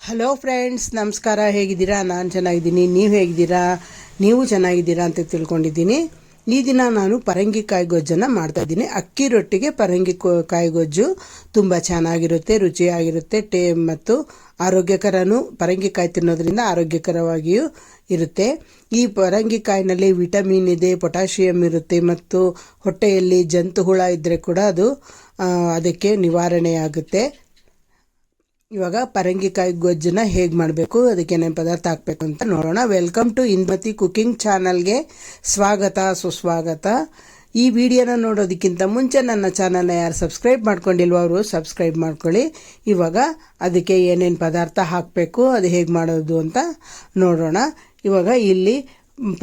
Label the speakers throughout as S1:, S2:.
S1: Hello friends ನಮಸ್ಕಾರ, ಹೇಗಿದ್ದೀರಾ? ನಾನು ಚೆನ್ನಾಗಿದ್ದೀನಿ. ನೀವು ಹೇಗಿದ್ದೀರಾ? ನೀವು ಚೆನ್ನಾಗಿದ್ದೀರಾ ಅಂತ ತಿಳ್ಕೊಂಡಿದ್ದೀನಿ. ಈ ದಿನ ನಾನು ಪರಂಗಿಕಾಯಿ ಗೊಜ್ಜನ್ನು ಮಾಡ್ತಾ ಇದ್ದೀನಿ. ಅಕ್ಕಿ ರೊಟ್ಟಿಗೆ ಪರಂಗಿ ಕಾಯಿ ಗೊಜ್ಜು ತುಂಬ ಚೆನ್ನಾಗಿರುತ್ತೆ, ರುಚಿಯಾಗಿರುತ್ತೆ, ಟೇ, ಮತ್ತು ಆರೋಗ್ಯಕರನೂ ಪರಂಗಿಕಾಯಿ ತಿನ್ನೋದ್ರಿಂದ ಆರೋಗ್ಯಕರವಾಗಿಯೂ ಇರುತ್ತೆ. ಈ ಪರಂಗಿಕಾಯಿನಲ್ಲಿ ವಿಟಮಿನ್ ಇದೆ ಪೊಟ್ಯಾಷಿಯಮ್ ಇರುತ್ತೆ, ಮತ್ತು ಹೊಟ್ಟೆಯಲ್ಲಿ ಜಂತು ಹುಳ ಇದ್ದರೆ ಕೂಡ ಅದು ಅದಕ್ಕೆ ನಿವಾರಣೆಯಾಗುತ್ತೆ. ಇವಾಗ ಪರಂಗಿಕಾಯಿ ಗೊಜ್ಜನ್ನ ಹೇಗೆ ಮಾಡಬೇಕು, ಅದಕ್ಕೆ ಏನೇನು ಪದಾರ್ಥ ಹಾಕಬೇಕು ಅಂತ ನೋಡೋಣ. ವೆಲ್ಕಮ್ ಟು ಇಂದ್ಮತಿ ಕುಕಿಂಗ್ ಚಾನಲ್ಗೆ ಸ್ವಾಗತ, ಸುಸ್ವಾಗತ. ಈ ವಿಡಿಯೋನ ನೋಡೋದಕ್ಕಿಂತ ಮುಂಚೆ ನನ್ನ ಚಾನಲ್ನ ಯಾರು ಸಬ್ಸ್ಕ್ರೈಬ್ ಮಾಡ್ಕೊಂಡಿಲ್ವೋ ಅವರು ಸಬ್ಸ್ಕ್ರೈಬ್ ಮಾಡ್ಕೊಳ್ಳಿ. ಇವಾಗ ಅದಕ್ಕೆ ಏನೇನು ಪದಾರ್ಥ ಹಾಕಬೇಕು, ಅದು ಹೇಗೆ ಮಾಡೋದು ಅಂತ ನೋಡೋಣ. ಇವಾಗ ಇಲ್ಲಿ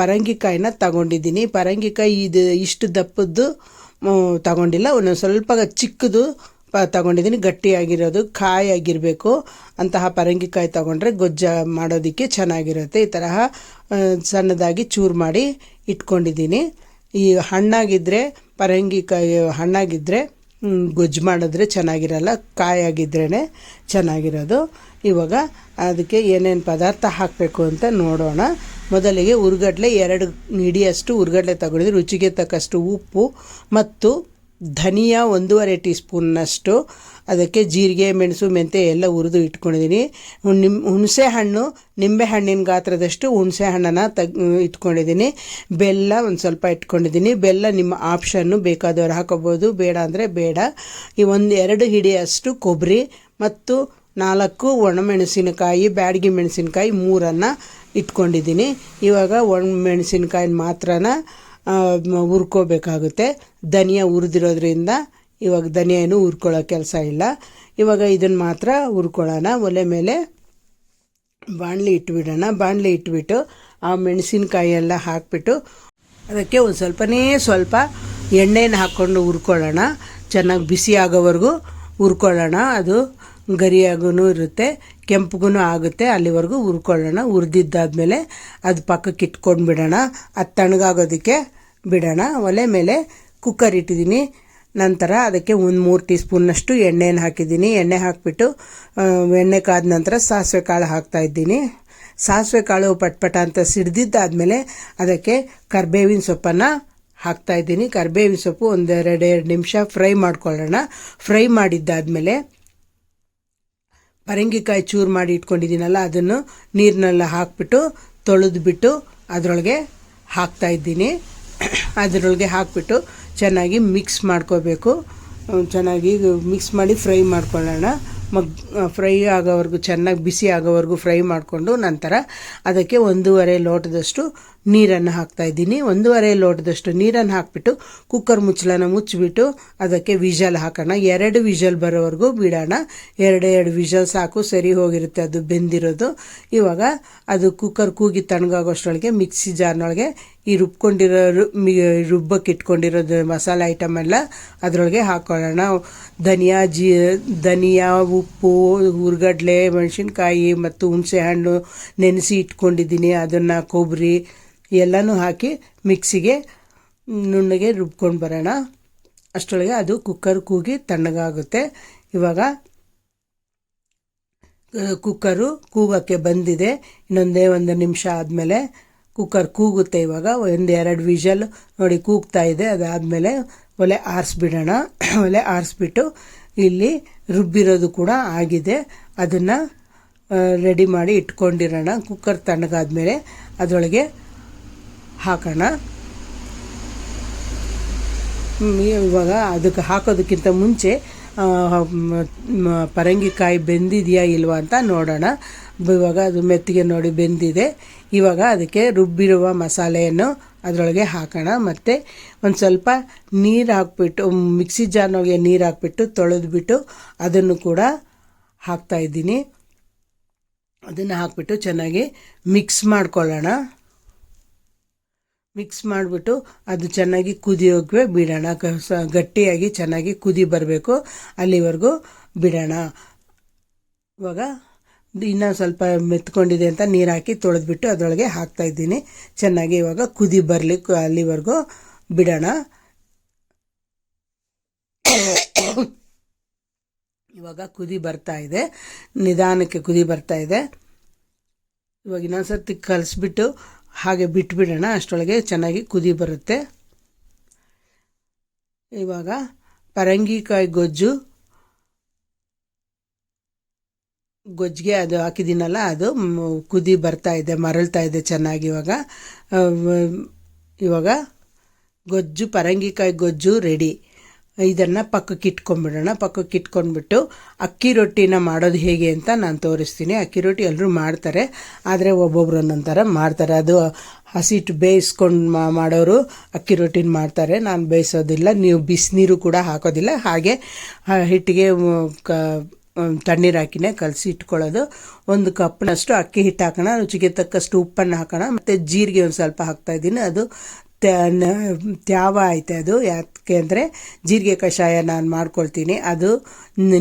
S1: ಪರಂಗಿಕಾಯಿನ ತಗೊಂಡಿದ್ದೀನಿ. ಪರಂಗಿಕಾಯಿ ಇದು ಇಷ್ಟು ದಪ್ಪದ್ದು ತಗೊಂಡಿಲ್ಲ, ಒಂದೊಂದು ಸ್ವಲ್ಪ ಚಿಕ್ಕದು ಪ ತಗೊಂಡಿದ್ದೀನಿ. ಗಟ್ಟಿಯಾಗಿರೋದು ಕಾಯಿ ಆಗಿರಬೇಕು ಅಂತಹ ಪರಂಗಿಕಾಯಿ ತಗೊಂಡ್ರೆ ಗೊಜ್ಜ ಮಾಡೋದಕ್ಕೆ ಚೆನ್ನಾಗಿರುತ್ತೆ. ಈ ತರಹ ಸಣ್ಣದಾಗಿ ಚೂರು ಮಾಡಿ ಇಟ್ಕೊಂಡಿದ್ದೀನಿ. ಈ ಹಣ್ಣಾಗಿದ್ದರೆ ಪರಂಗಿಕಾಯಿ ಹಣ್ಣಾಗಿದ್ದರೆ ಗೊಜ್ಜು ಮಾಡಿದ್ರೆ ಚೆನ್ನಾಗಿರಲ್ಲ ಕಾಯಾಗಿದ್ರೇ ಚೆನ್ನಾಗಿರೋದು. ಇವಾಗ ಅದಕ್ಕೆ ಏನೇನು ಪದಾರ್ಥ ಹಾಕಬೇಕು ಅಂತ ನೋಡೋಣ. ಮೊದಲಿಗೆ ಉರ್ಗಡ್ಲೆ ಎರಡು ಹಿಡಿಯಷ್ಟು ಉರ್ಗಡ್ಲೆ ತಗೊಂಡಿದ್ರೆ ರುಚಿಗೆ ತಕ್ಕಷ್ಟು ಉಪ್ಪು ಮತ್ತು ಧನಿಯಾ ಒಂದೂವರೆ ಟೀ ಸ್ಪೂನ್ನಷ್ಟು ಅದಕ್ಕೆ ಜೀರಿಗೆ, ಮೆಣಸು ಮೆಂತೆ ಎಲ್ಲ ಹುರಿದು ಇಟ್ಕೊಂಡಿದ್ದೀನಿ. ನಿಮ್ಮ ಹುಣಸೆ ಹಣ್ಣು, ನಿಂಬೆ ಹಣ್ಣಿನ ಗಾತ್ರದಷ್ಟು ಹುಣಸೆ ಹಣ್ಣನ್ನು ತಗ್ ಇಟ್ಕೊಂಡಿದ್ದೀನಿ. ಬೆಲ್ಲ ಒಂದು ಸ್ವಲ್ಪ ಇಟ್ಕೊಂಡಿದ್ದೀನಿ. ಬೆಲ್ಲ ನಿಮ್ಮ ಆಪ್ಷನ್ನು ಬೇಕಾದವರು ಹಾಕೋಬೋದು, ಬೇಡ ಅಂದರೆ ಬೇಡ. ಈ ಒಂದು ಎರಡು ಹಿಡಿಯಷ್ಟು ಕೊಬ್ಬರಿ ಮತ್ತು ನಾಲ್ಕು ಒಣಮೆಣಸಿನಕಾಯಿ, ಬ್ಯಾಡಗಿ ಮೆಣಸಿನಕಾಯಿ ಮೂರನ್ನು ಇಟ್ಕೊಂಡಿದ್ದೀನಿ. ಇವಾಗ ಒಣ ಮೆಣಸಿನಕಾಯಿ ಮಾತ್ರನ ಹುರ್ಕೋಬೇಕಾಗುತ್ತೆ. ಧನಿಯಾ ಹುರಿದಿರೋದ್ರಿಂದ ಇವಾಗ ಧನಿಯಾ ಏನು ಹುರ್ಕೊಳ್ಳೋ ಕೆಲಸ ಇಲ್ಲ. ಇವಾಗ ಇದನ್ನು ಮಾತ್ರ ಹುರ್ಕೊಳ್ಳೋಣ. ಒಲೆ ಮೇಲೆ ಬಾಣಲಿ ಇಟ್ಬಿಡೋಣ. ಬಾಣಲಿ ಇಟ್ಬಿಟ್ಟು ಆ ಮೆಣಸಿನ್ಕಾಯಿ ಎಲ್ಲ ಹಾಕ್ಬಿಟ್ಟು ಅದಕ್ಕೆ ಒಂದು ಸ್ವಲ್ಪನೇ ಸ್ವಲ್ಪ ಎಣ್ಣೆನ ಹಾಕ್ಕೊಂಡು ಹುರ್ಕೊಳ್ಳೋಣ. ಚೆನ್ನಾಗಿ ಬಿಸಿ ಆಗೋವರೆಗೂ ಹುರ್ಕೊಳ್ಳೋಣ. ಅದು ಗರಿಯಾಗೂ ಇರುತ್ತೆ ಕೆಂಪಗೂ ಆಗುತ್ತೆ. ಅಲ್ಲಿವರೆಗೂ ಹುರ್ಕೊಳ್ಳೋಣ. ಹುರಿದಿದ್ದಾದ್ಮೇಲೆ ಅದು ಪಕ್ಕಕ್ಕೆ ಇಟ್ಕೊಂಡು ಬಿಡೋಣ ಅದು ತಣ್ಣಗಾಗೋದಕ್ಕೆ ಬಿಡೋಣ. ಒಲೆ ಮೇಲೆ ಕುಕ್ಕರ್ ಇಟ್ಟಿದ್ದೀನಿ. ನಂತರ ಅದಕ್ಕೆ ಒಂದು ಮೂರು ಟೀ ಸ್ಪೂನ್ನಷ್ಟು ಎಣ್ಣೆನ ಹಾಕಿದ್ದೀನಿ. ಎಣ್ಣೆ ಹಾಕಿಬಿಟ್ಟು ಎಣ್ಣೆ ಕಾದ ನಂತರ ಸಾಸಿವೆ ಕಾಳು ಹಾಕ್ತಾ ಇದ್ದೀನಿ. ಸಾಸಿವೆ ಕಾಳು ಪಟ್ಪಟ ಅಂತ ಸಿಡ್ದಿದ್ದಾದಮೇಲೆ ಅದಕ್ಕೆ ಕರ್ಬೇವಿನ ಸೊಪ್ಪನ್ನು ಹಾಕ್ತಾ ಇದ್ದೀನಿ. ಕರ್ಬೇವಿನ ಸೊಪ್ಪು ಒಂದೆರಡು ಎರಡು ನಿಮಿಷ ಫ್ರೈ ಮಾಡ್ಕೊಳ್ಳೋಣ. ಫ್ರೈ ಮಾಡಿದ್ದಾದಮೇಲೆ ಪರಂಗಿಕಾಯಿ ಚೂರು ಮಾಡಿ ಇಟ್ಕೊಂಡಿದ್ದೀನಲ್ಲ, ಅದನ್ನು ನೀರಿನೆಲ್ಲ ಹಾಕ್ಬಿಟ್ಟು ತೊಳೆದ್ಬಿಟ್ಟು ಅದರೊಳಗೆ ಹಾಕ್ತಾ ಇದ್ದೀನಿ. ಅದರೊಳಗೆ ಹಾಕ್ಬಿಟ್ಟು ಚೆನ್ನಾಗಿ ಮಿಕ್ಸ್ ಮಾಡ್ಕೋಬೇಕು. ಚೆನ್ನಾಗಿ ಮಿಕ್ಸ್ ಮಾಡಿ ಫ್ರೈ ಮಾಡ್ಕೊಳ್ಳೋಣ. ಮಗ್ ಫ್ರೈ ಆಗೋವರೆಗೂ, ಚೆನ್ನಾಗಿ ಬಿಸಿ ಆಗೋವರೆಗೂ ಫ್ರೈ ಮಾಡಿಕೊಂಡು ನಂತರ ಅದಕ್ಕೆ ಒಂದೂವರೆ ಲೋಟದಷ್ಟು ನೀರನ್ನು ಹಾಕ್ತಾ ಇದ್ದೀನಿ. ಒಂದೂವರೆ ಲೋಟದಷ್ಟು ನೀರನ್ನು ಹಾಕ್ಬಿಟ್ಟು ಕುಕ್ಕರ್ ಮುಚ್ಚಳನ ಮುಚ್ಚಿಬಿಟ್ಟು ಅದಕ್ಕೆ ವಿಜಲ್ ಹಾಕೋಣ. ಎರಡು ವಿಜಲ್ ಬರೋವರೆಗೂ ಬಿಡೋಣ. ಎರಡು ಎರಡು ವಿಜಲ್ ಸಾಕು, ಸರಿ ಹೋಗಿರುತ್ತೆ ಅದು ಬೆಂದಿರೋದು. ಇವಾಗ ಅದು ಕುಕ್ಕರ್ ಕೂಗಿ ತಣ್ಣಗಾಗೋಷ್ಟರೊಳಗೆ ಮಿಕ್ಸಿ ಜಾರ್ನೊಳಗೆ ಈ ರುಬ್ಕೊಂಡಿರೋ ರುಬ್ಬಕ್ಕೆ ಇಟ್ಕೊಂಡಿರೋದು ಮಸಾಲೆ ಐಟಮ್ ಎಲ್ಲ ಅದರೊಳಗೆ ಹಾಕೊಳ್ಳೋಣ. ಧನಿಯಾ, ಜೀ, ಧನಿಯಾ, ಉಪ್ಪು, ಹುರ್ಗಡ್ಲೆ, ಮೆಣಸಿನ್ಕಾಯಿ ಮತ್ತು ಹುಣಸೆ ಹಣ್ಣು ನೆನೆಸಿ ಇಟ್ಕೊಂಡಿದ್ದೀನಿ. ಅದನ್ನು ಕೊಬ್ಬರಿ ಎಲ್ಲನೂ ಹಾಕಿ ಮಿಕ್ಸಿಗೆ ನುಣ್ಣಗೆ ರುಬ್ಕೊಂಡು ಬರೋಣ. ಅಷ್ಟರೊಳಗೆ ಅದು ಕುಕ್ಕರ್ ಕೂಗಿ ತಣ್ಣಗಾಗುತ್ತೆ. ಇವಾಗ ಕುಕ್ಕರು ಕೂಗೋಕ್ಕೆ ಬಂದಿದೆ. ಇನ್ನೊಂದೇ ಒಂದು ನಿಮಿಷ ಆದಮೇಲೆ ಕುಕ್ಕರ್ ಕೂಗುತ್ತೆ ಇವಾಗ. ಒಂದು ಎರಡು ವಿಷಲ್ ನೋಡಿ ಕೂಗ್ತಾ ಇದೆ. ಅದಾದಮೇಲೆ ಒಲೆ ಆರಿಸ್ಬಿಡೋಣ. ಒಲೆ ಆರಿಸ್ಬಿಟ್ಟು ಇಲ್ಲಿ ರುಬ್ಬಿರೋದು ಕೂಡ ಆಗಿದೆ. ಅದನ್ನು ರೆಡಿ ಮಾಡಿ ಇಟ್ಕೊಂಡಿರೋಣ. ಕುಕ್ಕರ್ ತಣ್ಣಗಾದ್ಮೇಲೆ ಅದರೊಳಗೆ ಹಾಕೋಣ. ಇವಾಗ ಅದಕ್ಕೆ ಹಾಕೋದಕ್ಕಿಂತ ಮುಂಚೆ ಪರಂಗಿಕಾಯಿ ಬೆಂದಿದೆಯಾ ಇಲ್ವಾ ಅಂತ ನೋಡೋಣ. ಇವಾಗ ಅದು ಮೆತ್ತಿಗೆ ನೋಡಿ ಬೆಂದಿದೆ. ಇವಾಗ ಅದಕ್ಕೆ ರುಬ್ಬಿರುವ ಮಸಾಲೆಯನ್ನು ಅದರೊಳಗೆ ಹಾಕೋಣ. ಮತ್ತು ಒಂದು ಸ್ವಲ್ಪ ನೀರು ಹಾಕ್ಬಿಟ್ಟು ಮಿಕ್ಸಿ ಜಾರ್ನೊಳಗೆ ನೀರು ಹಾಕ್ಬಿಟ್ಟು ತೊಳೆದ್ಬಿಟ್ಟು ಅದನ್ನು ಕೂಡ ಹಾಕ್ತಾಯಿದ್ದೀನಿ ಅದನ್ನು ಹಾಕ್ಬಿಟ್ಟು ಚೆನ್ನಾಗಿ ಮಿಕ್ಸ್ ಮಾಡ್ಕೊಳ್ಳೋಣ. ಮಿಕ್ಸ್ ಮಾಡಿಬಿಟ್ಟು ಅದು ಚೆನ್ನಾಗಿ ಕುದಿಯೋಕೆ ಬಿಡೋಣ. ಗಟ್ಟಿಯಾಗಿ ಚೆನ್ನಾಗಿ ಕುದಿ ಬರಬೇಕು ಅಲ್ಲಿವರೆಗೂ ಬಿಡೋಣ. ಇವಾಗ ಇನ್ನೂ ಸ್ವಲ್ಪ ಮೆತ್ಕೊಂಡಿದೆ ಅಂತ ನೀರು ಹಾಕಿ ತೊಳೆದ್ಬಿಟ್ಟು ಅದರೊಳಗೆ ಹಾಕ್ತಾಯಿದ್ದೀನಿ ಚೆನ್ನಾಗಿ ಇವಾಗ ಕುದಿ ಬರಲಿ ಅಲ್ಲಿವರೆಗೂ ಬಿಡೋಣ. ಇವಾಗ ಕುದಿ ಬರ್ತಾ ಇದೆ. ನಿಧಾನಕ್ಕೆ ಕುದಿ ಬರ್ತಾ ಇದೆ. ಇವಾಗ ಇನ್ನೊಂದ್ಸರ್ತಿ ಕಲಿಸ್ಬಿಟ್ಟು ಹಾಗೆ ಬಿಟ್ಬಿಡೋಣ ಅಷ್ಟರೊಳಗೆ ಚೆನ್ನಾಗಿ ಕುದಿ ಬರುತ್ತೆ. ಇವಾಗ ಪರಂಗಿಕಾಯಿ ಗೊಜ್ಜು. ಗೊಜ್ಜಿಗೆ ಅದು ಹಾಕಿದ್ದೀನಲ್ಲ, ಅದು ಕುದಿ ಬರ್ತಾ ಇದೆ, ಮರಳ್ತಾ ಇದೆ ಚೆನ್ನಾಗಿ ಇವಾಗ. ಇವಾಗ ಗೊಜ್ಜು, ಪರಂಗಿಕಾಯಿ ಗೊಜ್ಜು ರೆಡಿ. ಇದನ್ನು ಪಕ್ಕಕ್ಕೆ ಇಟ್ಕೊಂಡ್ಬಿಡೋಣ. ಪಕ್ಕಕ್ಕೆ ಇಟ್ಕೊಂಡ್ಬಿಟ್ಟು ಅಕ್ಕಿ ರೊಟ್ಟಿನ ಮಾಡೋದು ಹೇಗೆ ಅಂತ ನಾನು ತೋರಿಸ್ತೀನಿ. ಅಕ್ಕಿ ರೊಟ್ಟಿ ಎಲ್ಲರೂ ಮಾಡ್ತಾರೆ. ಆದರೆ ಒಬ್ಬೊಬ್ರು ಒಂದೊಂದು ಮಾಡ್ತಾರೆ. ಅದು ಹಸಿಟ್ಟು ಬೇಯಿಸ್ಕೊಂಡು ಮಾಡೋರು ಅಕ್ಕಿ ರೊಟ್ಟಿನ ಮಾಡ್ತಾರೆ. ನಾನು ಬೇಯಿಸೋದಿಲ್ಲ. ನೀವು ಬಿಸಿನೀರು ಕೂಡ ಹಾಕೋದಿಲ್ಲ. ಹಾಗೆ ಹಿಟ್ಟಿಗೆ ಕ ತಣ್ಣೀರು ಹಾಕಿನೇ ಕಲಸಿ ಇಟ್ಕೊಳ್ಳೋದು. ಒಂದು ಕಪ್ನಷ್ಟು ಅಕ್ಕಿ ಹಿಟ್ಟು ಹಾಕೋಣ. ರುಚಿಗೆ ತಕ್ಕಷ್ಟು ಉಪ್ಪನ್ನು ಹಾಕೋಣ. ಮತ್ತು ಜೀರಿಗೆ ಒಂದು ಸ್ವಲ್ಪ ಹಾಕ್ತಾಯಿದ್ದೀನಿ ಅದು ತ್ಯಾವ ಐತೆ ಅದು. ಯಾಕೆ ಅಂದರೆ ಜೀರಿಗೆ ಕಷಾಯ ನಾನು ಮಾಡ್ಕೊಳ್ತೀನಿ. ಅದು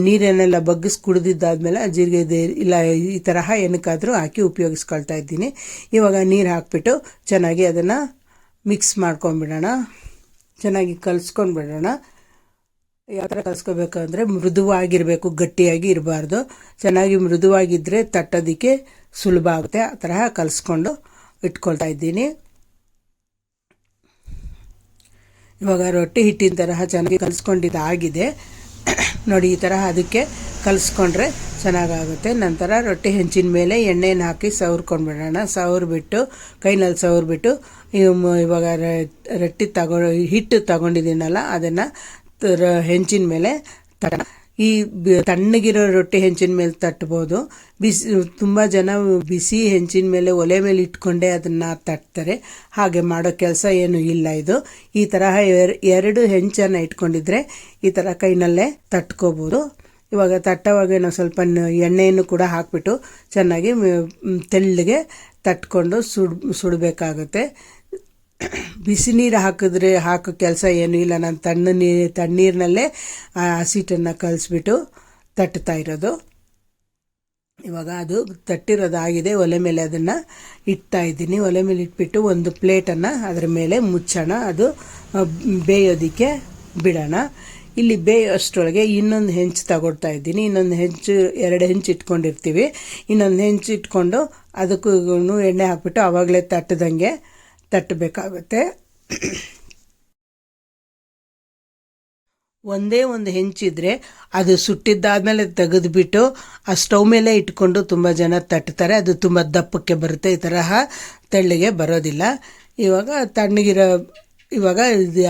S1: ನೀರನ್ನೆಲ್ಲ ಬಗ್ಗಿಸಿ ಕುಡಿದಿದ್ದಾದ್ಮೇಲೆ ಜೀರಿಗೆ ಇಲ್ಲ, ಈ ತರಹ ಏನಕ್ಕಾದರೂ ಹಾಕಿ ಉಪಯೋಗಿಸ್ಕೊಳ್ತಾ ಇದ್ದೀನಿ. ಇವಾಗ ನೀರು ಹಾಕಿಬಿಟ್ಟು ಚೆನ್ನಾಗಿ ಅದನ್ನು ಮಿಕ್ಸ್ ಮಾಡ್ಕೊಂಡ್ಬಿಡೋಣ. ಚೆನ್ನಾಗಿ ಕಲಿಸ್ಕೊಂಡ್ಬಿಡೋಣ. ಯಾವ ಥರ ಕಲಿಸ್ಕೋಬೇಕು ಅಂದರೆ ಮೃದುವಾಗಿರಬೇಕು, ಗಟ್ಟಿಯಾಗಿ ಇರಬಾರ್ದು. ಚೆನ್ನಾಗಿ ಮೃದುವಾಗಿದ್ದರೆ ತಟ್ಟೋದಕ್ಕೆ ಸುಲಭ ಆಗುತ್ತೆ. ಆ ತರಹ ಕಲಿಸ್ಕೊಂಡು ಇಟ್ಕೊಳ್ತಾ ಇದ್ದೀನಿ. ಇವಾಗ ರೊಟ್ಟಿ ಹಿಟ್ಟಿನ ತರಹ ಚೆನ್ನಾಗಿ ಕಲಿಸ್ಕೊಂಡಿದ್ದು ಆಗಿದೆ. ನೋಡಿ, ಈ ತರಹ ಅದಕ್ಕೆ ಕಲಿಸ್ಕೊಂಡ್ರೆ ಚೆನ್ನಾಗಾಗುತ್ತೆ. ನಂತರ ರೊಟ್ಟಿ ಹೆಂಚಿನ ಮೇಲೆ ಎಣ್ಣೆನ ಹಾಕಿ ಸವರ್ಕೊಂಡ್ಬಿಡೋಣ. ಸವರ್ಬಿಟ್ಟು, ಕೈನಲ್ಲಿ ಸವರ್ಬಿಟ್ಟು ಬಿಟ್ಟು ಇವಾಗ ರೊಟ್ಟಿ ತಗೊ, ಹಿಟ್ಟು ತಗೊಂಡಿದ್ದೀನಲ್ಲ, ಅದನ್ನು ಹೆಂಚಿನ ಮೇಲೆ ತಟ ಈ ತಣ್ಣಗಿರೋ ರೊಟ್ಟಿ ಹೆಂಚಿನ ಮೇಲೆ ತಟ್ಬೋದು. ಬಿಸಿ, ತುಂಬ ಜನ ಬಿಸಿ ಹೆಂಚಿನ ಮೇಲೆ ಒಲೆ ಮೇಲೆ ಇಟ್ಕೊಂಡೇ ಅದನ್ನು ತಟ್ತಾರೆ. ಹಾಗೆ ಮಾಡೋ ಕೆಲಸ ಏನು ಇಲ್ಲ ಇದು. ಈ ತರಹ ಎರ್- ಎರಡು ಹೆಂಚನ್ನು ಇಟ್ಕೊಂಡಿದ್ರೆ ಈ ಥರ ಕೈನಲ್ಲೇ ತಟ್ಕೋಬೋದು. ಇವಾಗ ತಟ್ಟೋವಾಗ ನಾವು ಸ್ವಲ್ಪ ಎಣ್ಣೆಯನ್ನು ಕೂಡ ಹಾಕ್ಬಿಟ್ಟು ಚೆನ್ನಾಗಿ ತೆಳ್ಳಗೆ ತಟ್ಕೊಂಡು ಸುಡ್, ಸುಡಬೇಕಾಗುತ್ತೆ. ಬಿಸಿ ನೀರು ಹಾಕಿದ್ರೆ ಹಾಕೋ ಕೆಲಸ ಏನೂ ಇಲ್ಲ. ನಾನು ತಣ್ಣ ನೀರು ತಣ್ಣೀರಿನಲ್ಲೇ ಆ ಹಸಿಟ್ಟನ್ನು ಕಲಿಸ್ಬಿಟ್ಟು ತಟ್ತಾ ಇರೋದು. ಇವಾಗ ಅದು ತಟ್ಟಿರೋದಾಗಿದೆ. ಒಲೆ ಮೇಲೆ ಅದನ್ನು ಇಡ್ತಾ ಇದ್ದೀನಿ. ಒಲೆ ಮೇಲೆ ಇಟ್ಬಿಟ್ಟು ಒಂದು ಪ್ಲೇಟನ್ನು ಅದರ ಮೇಲೆ ಮುಚ್ಚೋಣ. ಅದು ಬೇಯೋದಕ್ಕೆ ಬಿಡೋಣ. ಇಲ್ಲಿ ಬೇಯೋಷ್ಟರೊಳಗೆ ಇನ್ನೊಂದು ಹೆಂಚು ತಗೊಳ್ತಾ ಇದ್ದೀನಿ. ಇನ್ನೊಂದು ಹೆಂಚು, ಎರಡು ಹೆಂಚು ಇಟ್ಕೊಂಡಿರ್ತೀವಿ. ಇನ್ನೊಂದು ಹೆಂಚು ಇಟ್ಕೊಂಡು ಅದಕ್ಕೂ ಎಣ್ಣೆ ಹಾಕ್ಬಿಟ್ಟು ಆವಾಗಲೇ ತಟ್ಟದಂಗೆ ತಟ್ಟಬೇಕಾಗುತ್ತೆ. ಒಂದೇ ಒಂದು ಹೆಂಚಿದ್ರೆ ಅದು ಸುಟ್ಟಿದ್ದಾದ್ಮೇಲೆ ತೆಗೆದುಬಿಟ್ಟು ಆ ಸ್ಟವ್ ಮೇಲೆ ಇಟ್ಕೊಂಡು ತುಂಬ ಜನ ತಟ್ತಾರೆ. ಅದು ತುಂಬ ದಪ್ಪಕ್ಕೆ ಬರುತ್ತೆ. ಈ ತರಹ ತೆಳ್ಳಗೆ ಬರೋದಿಲ್ಲ. ಇವಾಗ ತಣ್ಣಗಿರೋ ಇವಾಗ ಇದು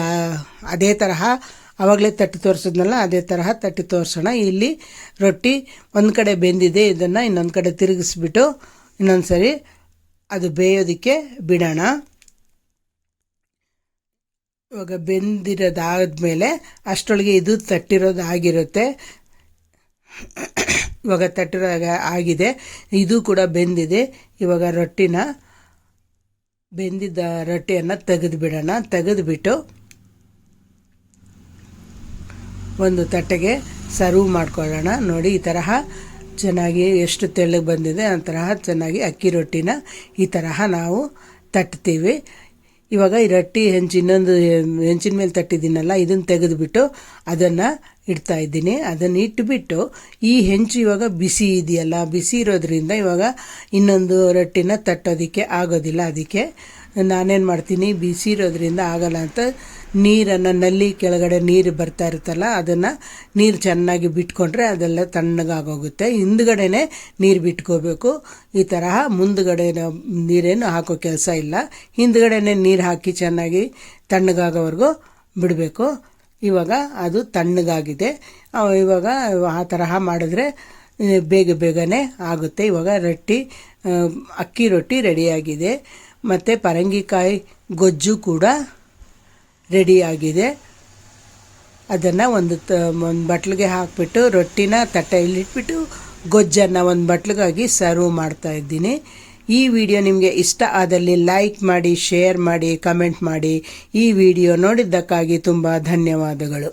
S1: ಅದೇ ತರಹ ಆವಾಗಲೇ ತಟ್ಟಿ ತೋರಿಸಿದ್ನಲ್ಲ, ಅದೇ ತರಹ ತಟ್ಟಿ ತೋರಿಸೋಣ. ಇಲ್ಲಿ ರೊಟ್ಟಿ ಒಂದು ಕಡೆ ಬೆಂದಿದೆ, ಇದನ್ನು ಇನ್ನೊಂದು ಕಡೆ ತಿರುಗಿಸ್ಬಿಟ್ಟು ಇನ್ನೊಂದು ಸರಿ ಅದು ಬೇಯೋದಕ್ಕೆ ಬಿಡೋಣ. ಇವಾಗ ಬೆಂದಿರೋದಾದ್ಮೇಲೆ ಅಷ್ಟರೊಳಗೆ ಇದು ತಟ್ಟಿರೋದಾಗಿರುತ್ತೆ. ಇವಾಗ ತಟ್ಟಿರೋ ಆಗಿದೆ. ಇದು ಕೂಡ ಬೆಂದಿದೆ. ಇವಾಗ ರೊಟ್ಟಿನ ಬೆಂದಿದ್ದ ರೊಟ್ಟಿಯನ್ನು ತೆಗೆದು ಬಿಡೋಣ ತೆಗೆದುಬಿಟ್ಟು ಒಂದು ತಟ್ಟೆಗೆ ಸರ್ವ್ ಮಾಡ್ಕೊಳ್ಳೋಣ. ನೋಡಿ, ಈ ತರಹ ಚೆನ್ನಾಗಿ ಎಷ್ಟು ತೆಳ್ಳಗೆ ಬಂದಿದೆ, ಆ ತರಹ ಚೆನ್ನಾಗಿ ಅಕ್ಕಿ ರೊಟ್ಟಿನ ಈ ತರಹ ನಾವು ತಟ್ತೀವಿ. ಇವಾಗ ಈ ರೊಟ್ಟಿ ಹೆಂಚು ಇನ್ನೊಂದು ಹೆಂಚಿನ ಮೇಲೆ ತಟ್ಟಿದ್ದೀನಲ್ಲ, ಇದನ್ನು ತೆಗೆದುಬಿಟ್ಟು ಅದನ್ನು ಇಡ್ತಾ ಇದ್ದೀನಿ. ಅದನ್ನು ಇಟ್ಬಿಟ್ಟು ಈ ಹೆಂಚು ಇವಾಗ ಬಿಸಿ ಇದೆಯಲ್ಲ, ಬಿಸಿ ಇರೋದ್ರಿಂದ ಇವಾಗ ಇನ್ನೊಂದು ರೊಟ್ಟಿನ ತಟ್ಟೋದಕ್ಕೆ ಆಗೋದಿಲ್ಲ. ಅದಕ್ಕೆ ನಾನೇನು ಮಾಡ್ತೀನಿ, ಬಿಸಿ ಇರೋದ್ರಿಂದ ಆಗಲ್ಲ ಅಂತ ನೀರನ್ನು ನಲ್ಲಿ ಕೆಳಗಡೆ ನೀರು ಬರ್ತಾ ಇರುತ್ತಲ್ಲ, ಅದನ್ನು ನೀರು ಚೆನ್ನಾಗಿ ಬಿಟ್ಕೊಂಡ್ರೆ ಅದೆಲ್ಲ ತಣ್ಣಗಾಗೋಗುತ್ತೆ. ಹಿಂದ್ಗಡೆನೆ ನೀರು ಬಿಟ್ಕೋಬೇಕು. ಈ ತರಹ ಮುಂದ್ಗಡೆ ನೀರೇನು ಹಾಕೋ ಕೆಲಸ ಇಲ್ಲ. ಹಿಂದ್ಗಡೆನೆ ನೀರು ಹಾಕಿ ಚೆನ್ನಾಗಿ ತಣ್ಣಗಾಗೋವರೆಗೂ ಬಿಡಬೇಕು. ಇವಾಗ ಅದು ತಣ್ಣಗಾಗಿದೆ. ಇವಾಗ ಆ ತರಹ ಮಾಡಿದ್ರೆ ಬೇಗ ಬೇಗನೆ ಆಗುತ್ತೆ. ಇವಾಗ ರೊಟ್ಟಿ ಅಕ್ಕಿ ರೊಟ್ಟಿ ರೆಡಿಯಾಗಿದೆ. ಮತ್ತು ಪರಂಗಿಕಾಯಿ ಗೊಜ್ಜು ಕೂಡ ರೆಡಿಯಾಗಿದೆ. ಅದನ್ನು ಒಂದು ತ, ಒಂದು ಬಟ್ಲಿಗೆ ಹಾಕಿಬಿಟ್ಟು ರೊಟ್ಟಿನ ತಟ್ಟೆಯಲ್ಲಿಟ್ಬಿಟ್ಟು ಗೊಜ್ಜನ್ನು ಒಂದು ಬಟ್ಲಿಗಾಗಿ ಸರ್ವ್ ಮಾಡ್ತಾ ಇದ್ದೀನಿ. ಈ ವಿಡಿಯೋ ನಿಮಗೆ ಇಷ್ಟ ಆದಲ್ಲಿ ಲೈಕ್ ಮಾಡಿ, ಶೇರ್ ಮಾಡಿ, ಕಮೆಂಟ್ ಮಾಡಿ ಈ ವಿಡಿಯೋ ನೋಡಿದ್ದಕ್ಕಾಗಿ ತುಂಬ ಧನ್ಯವಾದಗಳು.